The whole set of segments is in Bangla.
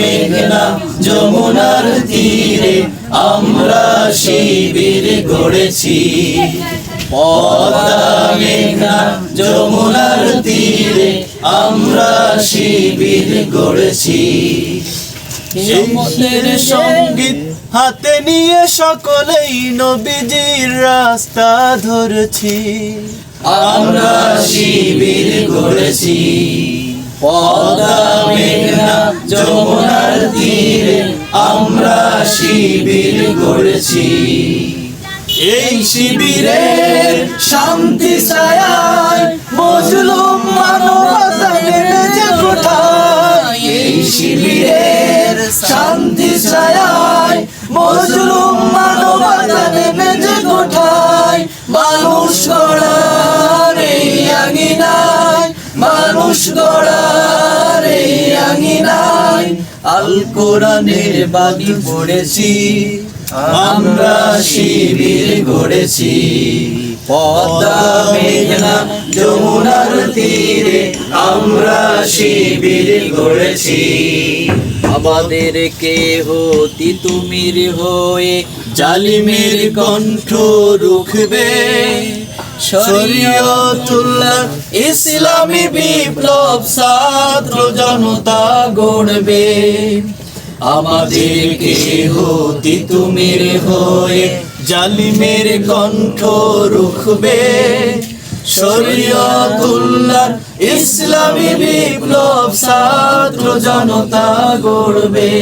মেঘনা যমুনার তীরে, আমরা শিবির গড়েছি। মেঘনা যমুনার তীরে, আমরা শিবির গড়েছি। সম্মতের সংগীত হাতে নিয়ে সকলেই নবীজির রাস্তা ধরেছি। আমরা শিবির গড়েছি। পদ্মা যমুনার তীরে আমরা শিবির গড়েছি। এই শিবিরের শান্তি ছায়ায় মজলুম মানবতা কোথায় এই শিবিরের শান্তি ছায়ায় মজলুম মানবতা নেমেছে কোথায় মানুষ গড়ার এই আঙিনায়, মানুষ গড়ার আল কোরআনের বাণী পড়েছি। আমরা শিবির গড়েছি। পদ্মা, মেঘনা, যমুনার তীরে আমরা শিবির গড়েছি। আমাদের কে হতি তুমির হয়ে জালিমের কণ্ঠ রুখবে। শরীয়তুল্লাহ, ইসলামী বিপ্লব ছাত্র জনতা গড়বে। আমাদেরকে হতি তুমির হয়ে জালিমের কণ্ঠ রুখবে। শরীয়তুল্লাহ, ইসলামী বিপ্লব ছাত্র জনতা গড়বে।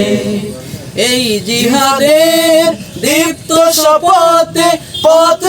এই জিহাদের দীপ্ত শপথে পথ